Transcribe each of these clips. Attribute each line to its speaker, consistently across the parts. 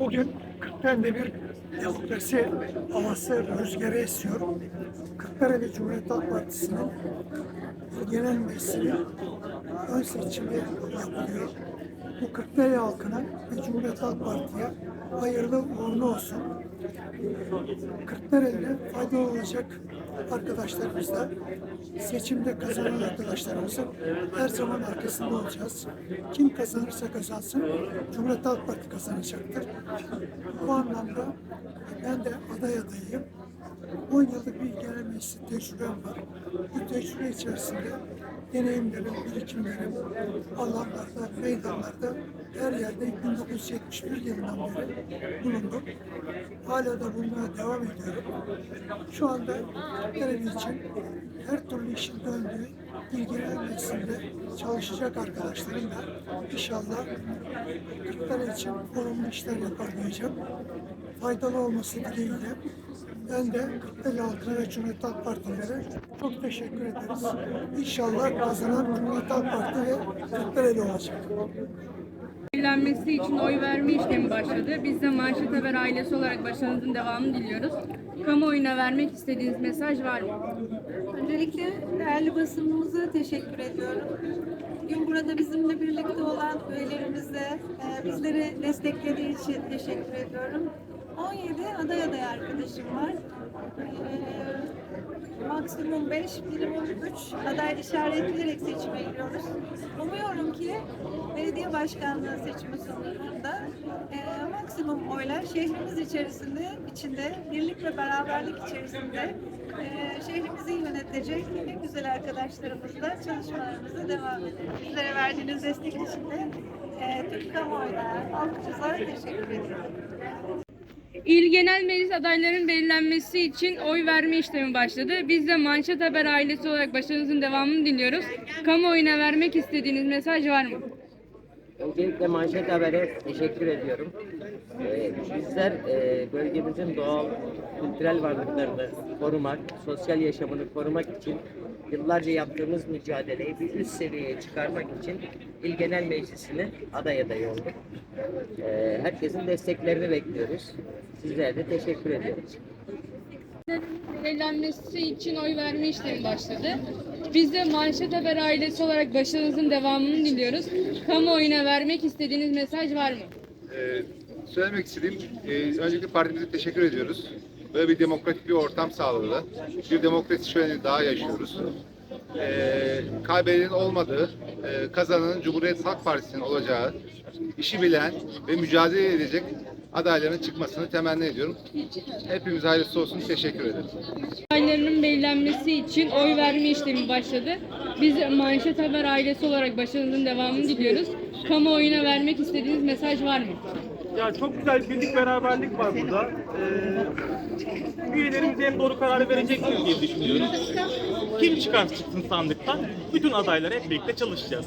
Speaker 1: Bugün Kırklareli'de bir demokrasi havası rüzgarı esiyor. Kırklareli Cumhuriyet Halk Partisi'nin genel meclisinin ön seçimi yapılıyor. Bu Kırklareli halkına ve Cumhuriyet Halk Parti'ye hayırlı uğurlu olsun. Kırklareli'ne faydalı olacak arkadaşlarımızla seçimde kazanan arkadaşlarımızın her zaman arkasında olacağız. Kim kazanırsa kazansın Cumhuriyet Halk Parti kazanacaktır. Bu anlamda ben de aday adayıyım. 10 yıllık bir genel meclis tecrübem var. Bu tecrübe içerisinde deneyimlerim, birikimlerim alanlarda, meydanlarda her yerde 1971 yılından beri bulundum. Hala da bulunmaya devam ediyorum. Şu anda Kırklareli için her türlü işin döndüğü bir genel meclisinde çalışacak arkadaşlarım da inşallah Kırklareli için olumlu işler yapar diyeceğim. Faydalı olması dileğiyle ben de Kırklareli halkına ve Cumhuriyet Halk Partilere çok teşekkür ederiz. İnşallah kazanan Cumhuriyet Halk Parti ve Kırklareli olacak.
Speaker 2: Evlenmesi için oy verme işlemi başladı. Biz de Manşet Haber ailesi olarak başarınızın devamını diliyoruz. Kamuoyuna vermek istediğiniz mesaj var mı?
Speaker 3: Öncelikle değerli basınımıza teşekkür ediyorum. Bugün burada bizimle birlikte olan üyelerimize, bizleri desteklediği için teşekkür ediyorum. 17 aday aday arkadaşım var. E, maksimum 5, minimum 3 aday işaretleyerek seçime giriyoruz. Umuyorum ki belediye başkanlığı seçimi sonucunda e, maksimum oylar şehrimiz içerisinde, içinde birlik ve beraberlik içerisinde e, şehrimizi yönetecek en güzel arkadaşlarımızla çalışmalarımıza devam edelim. Bizlere verdiğiniz destek için de e, tüm kamuoyuna, halkımıza teşekkür ediyorum.
Speaker 2: İl Genel Meclis adaylarının belirlenmesi için oy verme işlemi başladı. Biz de Manşet Haber ailesi olarak başarınızın devamını diliyoruz. Kamuoyuna vermek istediğiniz mesaj var mı?
Speaker 4: Öncelikle Manşet Haber'e teşekkür ediyorum. Ee, bizler e, bölgemizin doğal, kültürel varlıklarını korumak, sosyal yaşamını korumak için yıllarca yaptığımız mücadeleyi bir üst seviyeye çıkarmak için İl Genel Meclisi'ne aday adayı olduk. Ee, herkesin desteklerini bekliyoruz. Sizlere de teşekkür ediyoruz.
Speaker 2: Belirlenmesi için oy verme işlemi başladı. Biz de Manşet Haber ailesi olarak başarınızın devamını diliyoruz. Kamuoyuna vermek istediğiniz mesaj var mı?
Speaker 5: Ee, söylemek istediğim, e, öncelikle partimize teşekkür ediyoruz. Böyle bir demokratik bir ortam sağladı. Bir demokrasi şöleni daha yaşıyoruz. Ee, kaybedenin olmadığı, e, kazananın Cumhuriyet Halk Partisi'nin olacağı, işi bilen ve mücadele edecek adayların çıkmasını temenni ediyorum. Hepimiz hayırlısı olsun. Teşekkür ederim.
Speaker 2: adaylarının belirlenmesi için oy verme işlemi başladı. Biz Manşet Haber ailesi olarak başarınızın devamını diliyoruz. Kamuoyuna vermek istediğiniz mesaj var mı?
Speaker 6: Ya çok güzel bir birlik beraberlik var burada. Ee, üyelerimiz en doğru kararı verecektir diye düşünüyorum. Kim çıkar çıksın sandıktan bütün adaylar hep birlikte çalışacağız.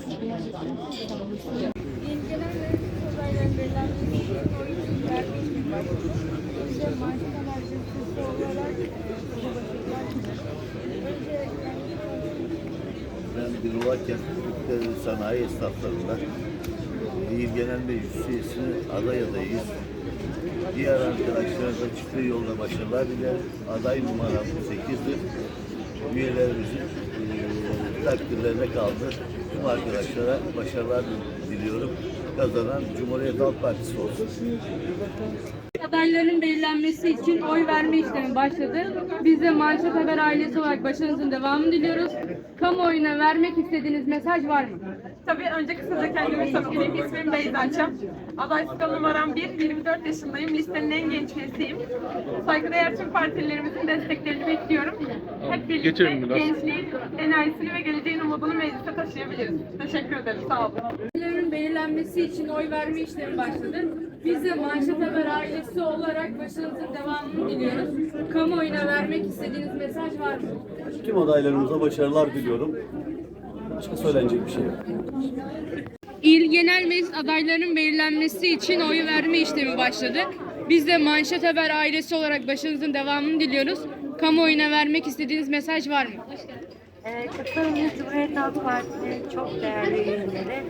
Speaker 7: Ben Birova Kentlikleri Sanayi Esnaflarında İl Genel Meclis üyesinin aday adayıyız. Diğer arkadaşlara da çıktığı yolda başarılar diler. Aday numaram 8'dir. Üyelerimizin eee takdirlerine kaldı. Tüm arkadaşlara başarılar diliyorum. Kazanan Cumhuriyet Halk Partisi olsun.
Speaker 2: Adayların belirlenmesi için oy verme işlemi başladı. Biz de Manşet Haber ailesi olarak başarınızın devamını diliyoruz. Kamuoyuna vermek istediğiniz mesaj var mı?
Speaker 8: Tabii önce kısaca kendimi tanıtayım. İsmim Beyza Çam. Aday sıra numaram 1, 24 yaşındayım. Listenin en genç üyesiyim. Saygıdeğer tüm partilerimizin desteklerini bekliyorum. Hep birlikte gençliğin enerjisini ve geleceğin umudunu meclise taşıyabiliriz. Teşekkür ederim. Sağ olun.
Speaker 2: Adayların belirlenmesi için oy verme işlemi başladı. Biz de Manşet Haber ailesi olarak başarınızın devamını diliyoruz. Kamuoyuna vermek istediğiniz mesaj var mı?
Speaker 9: Tüm adaylarımıza başarılar diliyorum. Başka söylenecek bir şey yok.
Speaker 2: İl Genel Meclis adaylarının belirlenmesi için oy verme işlemi başladı. Biz de Manşet Haber ailesi olarak başarınızın devamını diliyoruz. Kamuoyuna vermek istediğiniz mesaj var mı?
Speaker 10: Ee, Kırklareli Cumhuriyet Halk Partisi'nin çok değerli üyeleri.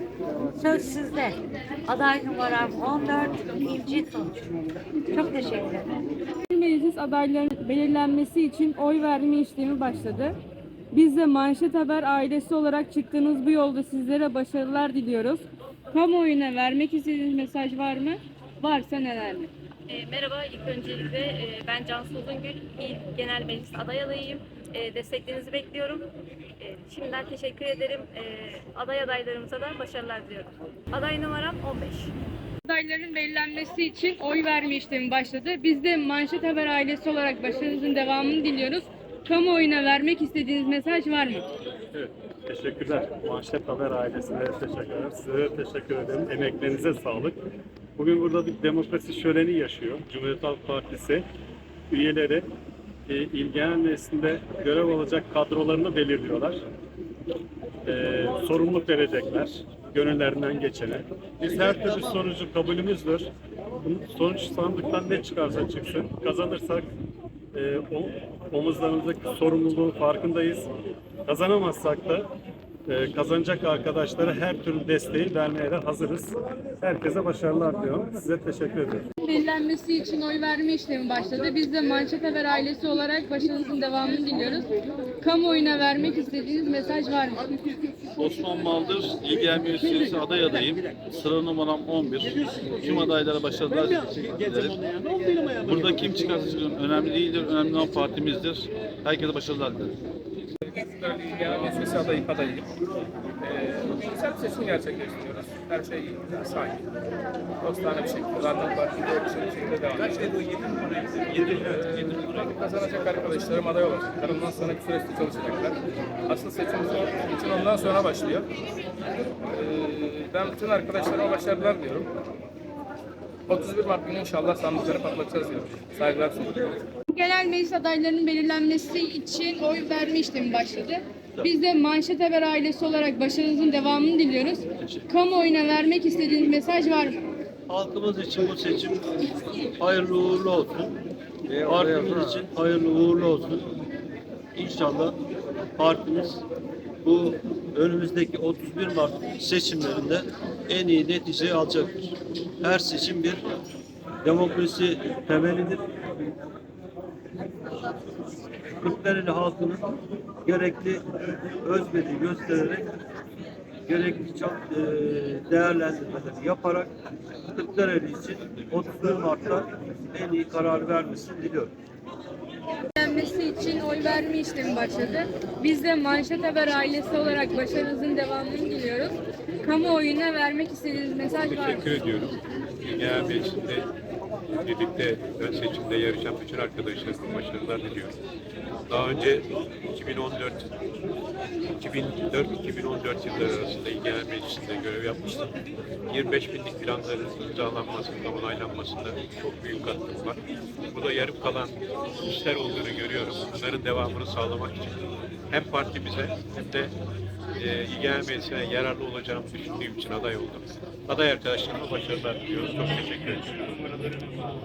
Speaker 10: Söz sizde. Aday numaram 14, İnci Tunç. Çok teşekkür ederim.
Speaker 2: Meclis adaylarının belirlenmesi için oy verme işlemi başladı. Biz de Manşet Haber ailesi olarak çıktığınız bu yolda sizlere başarılar diliyoruz. Kamuoyuna vermek istediğiniz mesaj var mı? Varsa nelerdir?
Speaker 11: E, merhaba, ilk öncelikle e, ben Cansu Uzungül, İl Genel Meclis aday adayıyım. E, desteklerinizi bekliyorum. E, şimdiden teşekkür ederim. E, aday adaylarımıza da başarılar diliyorum. Aday numaram 15.
Speaker 2: Adayların belirlenmesi için oy verme işlemi başladı. Biz de Manşet Haber ailesi olarak başarınızın devamını diliyoruz. Kamuoyuna vermek istediğiniz mesaj var mı?
Speaker 9: Evet, teşekkürler. Manşet Haber ailesine teşekkürler. Size de teşekkür ederim. Emeklerinize sağlık. Bugün burada bir demokrasi şöleni yaşıyor. Cumhuriyet Halk Partisi üyeleri e, il genel görev alacak kadrolarını belirliyorlar. E, sorumluluk verecekler gönüllerinden geçene. Biz her türlü sonucu kabulümüzdür. Sonuç sandıktan ne çıkarsa çıksın. Kazanırsak e, o, omuzlarımızdaki sorumluluğun farkındayız. Kazanamazsak da e, kazanacak arkadaşlara her türlü desteği vermeye de hazırız. Herkese başarılar diliyorum. Size teşekkür ederim.
Speaker 2: Belirlenmesi için oy verme işlemi başladı. Biz de Manşet Haber ailesi olarak başarınızın devamını diliyoruz. Kamuoyuna vermek istediğiniz mesaj var mı?
Speaker 12: Osman İl Genel Meclis aday adayım. Sıra numaram 11. Tüm adaylara başarılar dilerim. Burada kim çıkarsa önemli değildir. Önemli olan partimizdir. Herkese başarılar dilerim.
Speaker 13: Genel Meclisi adayı adayıyım. Ee, güzel bir seçim gerçekleştiriyoruz. Her şey sakin. Dostane bir şekilde zaten partide bir şekilde devam ediyor. Ee, kazanacak arkadaşlarım aday olacaklar. Ondan sonraki süreçte çalışacaklar. Asıl seçim için ondan sonra başlıyor. Ben bütün arkadaşlarıma başarılar diyorum. 31 Mart günü inşallah sandıkları patlatacağız diyorum. Saygılar sunuyorum.
Speaker 2: Genel meclis adaylarının belirlenmesi için oy verme işlemi başladı. Biz de Manşet Haber ailesi olarak başarınızın devamını diliyoruz. Kamuoyuna vermek istediğiniz mesaj var mı?
Speaker 12: Halkımız için bu seçim hayırlı uğurlu olsun. Partimiz için hayırlı uğurlu olsun. İnşallah partimiz bu önümüzdeki 31 Mart seçimlerinde en iyi neticeyi alacaktır. Her seçim bir demokrasi temelidir. Kırklareli halkının gerekli özveri göstererek gerekli çok e, değerlendirmeleri yaparak Kırklareli için 31 Mart'ta en iyi karar vermesini diliyorum.
Speaker 2: Belirlenmesi için oy verme işlemi başladı. Biz de Manşet Haber ailesi olarak başarınızın devamını diliyoruz. Kamuoyuna vermek istediğiniz mesaj var mı?
Speaker 14: Teşekkür ediyorum. Genel Meclisi'nde birlikte ön seçimde yarışan bütün arkadaşlarıma başarılar diliyorum. Daha önce 2014 2004-2014 yılları arasında İl Genel Meclisi'nde görev yapmıştım. 25 binlik planların imzalanmasında, onaylanmasında çok büyük katkım var. Bu da yarım kalan işler olduğunu görüyorum. Bunların devamını sağlamak için hem partimize hem de e, İl Genel Meclisi'ne yararlı olacağımı düşündüğüm için aday oldum. Aday arkadaşlarıma başarılar diliyoruz. Çok teşekkür ederim.